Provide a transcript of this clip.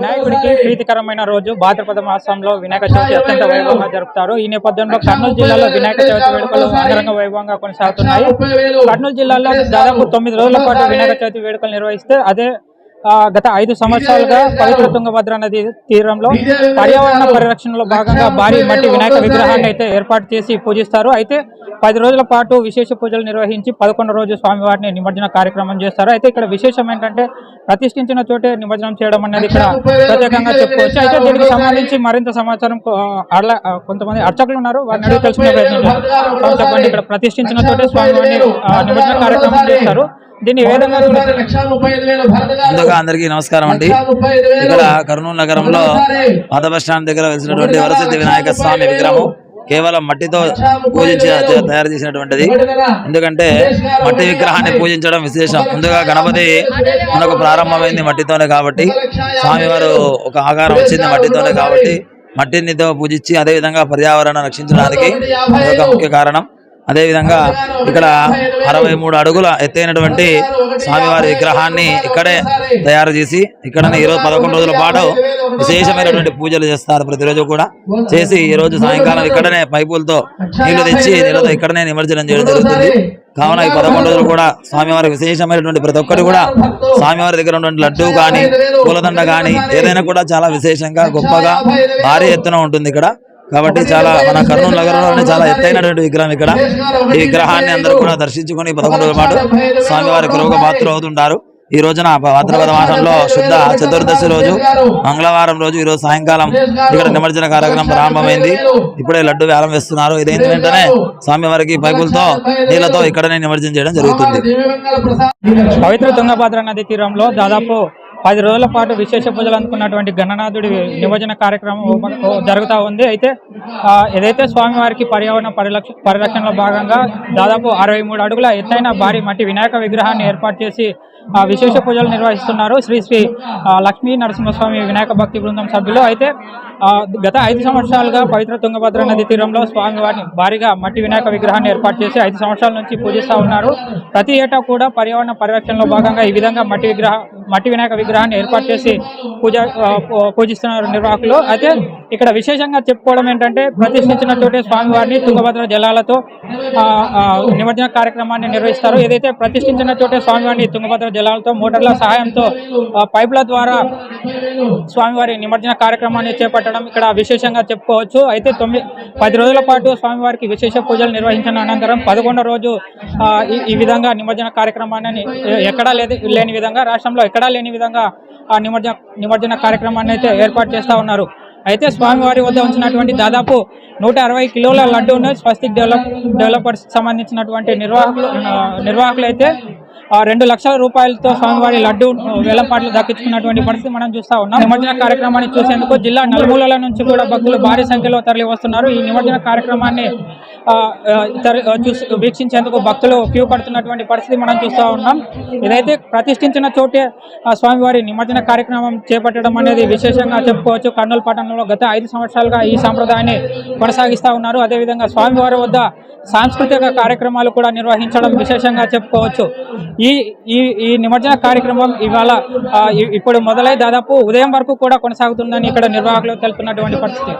వినాయకుడికి ప్రీతికరమైన రోజు. భాద్రపద మాసంలో వినాయక చవితి అత్యంత వైభవంగా జరుపుతారు. ఈ నేపథ్యంలో కర్నూలు జిల్లాలో వినాయక చవితి వేడుకలు అంగరంగ వైభవంగా కొనసాగుతున్నాయి. కర్నూలు జిల్లాలో దాదాపు తొమ్మిది రోజుల పాటు వినాయక చవితి వేడుకలు నిర్వహిస్తే అదే గత ఐదు సంవత్సరాలుగా పవిత్ర తుంగభద్ర నది తీరంలో పర్యావరణ పరిరక్షణలో భాగంగా భారీ మట్టి వినాయక విగ్రహాన్ని అయితే ఏర్పాటు చేసి పూజిస్తారు. అయితే పది రోజుల పాటు విశేష పూజలు నిర్వహించి పదకొండు రోజు స్వామివారిని నిమజ్జన కార్యక్రమం చేస్తారు. అయితే ఇక్కడ విశేషం ఏంటంటే ప్రతిష్ఠించిన చోటే నిమజ్జనం చేయడం అనేది ఇక్కడ ప్రత్యేకంగా చెప్పుకోవచ్చు. అయితే దీనికి సంబంధించి మరింత సమాచారం కొంతమంది అర్చకులు ఉన్నారు. వారిని అడిగి తెలుసుకునే ప్రయత్నం చెప్పండి ఇక్కడ ప్రతిష్ఠించిన చోటే స్వామివారిని నిమజ్జన కార్యక్రమం చేస్తారు ముందుగా అందరికీ నమస్కారం అండి. ఇక్కడ కర్నూలు నగరంలో పాత బస్ స్టాండ్ దగ్గర వెలిసినటువంటి వరసిద్ధి వినాయక స్వామి విగ్రహం కేవలం మట్టితో పూజించి తయారు చేసినటువంటిది. ఎందుకంటే మట్టి విగ్రహాన్ని పూజించడం విశేషం. ముందుగా గణపతి మనకు ప్రారంభమైంది మట్టితోనే కాబట్టి స్వామివారు ఒక ఆకారం వచ్చింది మట్టితోనే కాబట్టి మట్టినితో పూజించి అదే విధంగా పర్యావరణం రక్షించడానికి అదొక ముఖ్య కారణం. అదే విధంగా ఇక్కడ అరవై మూడు అడుగుల ఎత్తైనటువంటి స్వామివారి విగ్రహాన్ని ఇక్కడే తయారు చేసి ఇక్కడనే ఈరోజు పదకొండు రోజుల పాటు విశేషమైనటువంటి పూజలు చేస్తారు ప్రతిరోజు కూడా. చేసి ఈ రోజు సాయంకాలం ఇక్కడనే పైపులతో నీళ్ళు తెచ్చి నీళ్ళతో ఇక్కడనే నిమజ్జనం చేయడం జరుగుతుంది. కావున ఈ పదకొండు రోజులు కూడా స్వామివారి విశేషమైనటువంటి ప్రతి ఒక్కటి కూడా స్వామివారి దగ్గర ఉన్నటువంటి లడ్డు కానీ పూలదండ కానీ ఏదైనా కూడా చాలా విశేషంగా గొప్పగా భారీ ఎత్తున ఉంటుంది ఇక్కడ. కాబట్టి చాలా మన కర్నూలు నగరంలోనే చాలా ఎత్తైనటువంటి విగ్రహం ఇక్కడ. ఈ విగ్రహాన్ని అందరూ కూడా దర్శించుకొని పదకొండు రోజుల పాటు స్వామివారి కృపకు పాత్ర అవుతుంటారు. ఈ రోజున భాద్రపద మాసంలో శుద్ధ చతుర్దశి రోజు మంగళవారం రోజు ఈ రోజు సాయంకాలం ఇక్కడ నిమజ్జన కార్యక్రమం ప్రారంభమైంది. ఇప్పుడే లడ్డు వేలం వేస్తున్నారు. ఇదైన వెంటనే స్వామివారికి పైపులతో నీళ్ళతో ఇక్కడనే నిమజ్జనం చేయడం జరుగుతుంది. పవిత్ర తుంగభద్ర నది తీరంలో దాదాపు పది రోజుల పాటు విశేష పూజలు అందుకున్నటువంటి గణనాథుడి నిమజ్జన కార్యక్రమం జరుగుతూ ఉంది. అయితే ఆ, ఏదైతే స్వామివారికి పర్యావరణ పరిరక్ష పరిరక్షణలో భాగంగా దాదాపు అరవై మూడు అడుగుల ఎత్తైన భారీ మట్టి వినాయక విగ్రహాన్ని ఏర్పాటు చేసి విశేష పూజలు నిర్వహిస్తున్నారు శ్రీ శ్రీ లక్ష్మీ నరసింహస్వామి వినాయక భక్తి బృందం సభ్యులు. అయితే గత ఐదు సంవత్సరాలుగా పవిత్ర తుంగభద్ర నది తీరంలో స్వామివారిని భారీగా మట్టి వినాయక విగ్రహాన్ని ఏర్పాటు చేసి ఐదు సంవత్సరాల నుంచి పూజిస్తూ ఉన్నారు. ప్రతి ఏటా కూడా పర్యావరణ పరిరక్షణలో భాగంగా ఈ విధంగా మట్టి విగ్రహ మట్టి వినాయక విగ్రహాన్ని ఏర్పాటు చేసి పూజ పూజిస్తున్నారు నిర్వాహకులు. అయితే ఇక్కడ విశేషంగా చెప్పుకోవడం ఏంటంటే ప్రతిష్ఠించిన చోటే స్వామివారిని తుంగభద్ర జలాలతో ఆ, నిమజ్జన కార్యక్రమాన్ని నిర్వహిస్తారు. ఏదైతే ప్రతిష్ఠించిన చోటే స్వామివారిని తుంగభద్ర జలాలతో మోటార్ల సహాయంతో పైపుల ద్వారా స్వామివారి నిమజ్జన కార్యక్రమాన్ని చేపట్టడం ఇక్కడ విశేషంగా చెప్పుకోవచ్చు. అయితే తొమ్మిది పది రోజుల పాటు స్వామివారికి విశేష పూజలు నిర్వహించిన అనంతరం పదకొండో రోజు ఆ, ఈ- విధంగా నిమజ్జన కార్యక్రమాన్ని ఎక్కడా లేదు లేని విధంగా రాష్ట్రంలో ఎక్కడా లేని విధంగా ఆ నిమజ్జన నిమజ్జన కార్యక్రమాన్ని అయితే ఏర్పాటు చేస్తూ ఉన్నారు. అయితే స్వామివారి వద్ద ఉంచినటువంటి దాదాపు నూట అరవై కిలోల లడ్డూను స్వస్తిక్ డెవలప్ డెవలపర్స్ సంబంధించినటువంటి నిర్వాహకులు ఆ, నిర్వాహకులు అయితే రెండు లక్షల రూపాయలతో స్వామివారి లడ్డు వేలంపాట్లు దక్కించుకున్నటువంటి పరిస్థితి మనం చూస్తా ఉన్నాం. నిమజ్జన కార్యక్రమాన్ని చూసేందుకు జిల్లా నలుమూలల నుంచి కూడా భక్తులు భారీ సంఖ్యలో తరలి వస్తున్నారు ఈ నిమజ్జన కార్యక్రమాన్ని చూసి వీక్షించేందుకు భక్తులు క్యూ పడుతున్నటువంటి పరిస్థితి మనం చూస్తా ఉన్నాం. ఇదైతే ప్రతిష్ఠించిన చోటే స్వామివారి నిమజ్జన కార్యక్రమం చేపట్టడం అనేది విశేషంగా చెప్పుకోవచ్చు. కర్నూలు పట్టణంలో గత ఐదు సంవత్సరాలుగా ఈ సాంప్రదాయాన్ని కొనసాగిస్తా ఉన్నారు. అదేవిధంగా స్వామివారి వద్ద సాంస్కృతిక కార్యక్రమాలు కూడా నిర్వహించడం విశేషంగా చెప్పుకోవచ్చు. ఈ ఈ ఈ నిమజ్జన కార్యక్రమం ఇవాళ ఇప్పుడు మొదలై దాదాపు ఉదయం వరకు కూడా కొనసాగుతుందని ఇక్కడ నిర్వాహకులు తెలుపుతున్నటువంటి పరిస్థితి.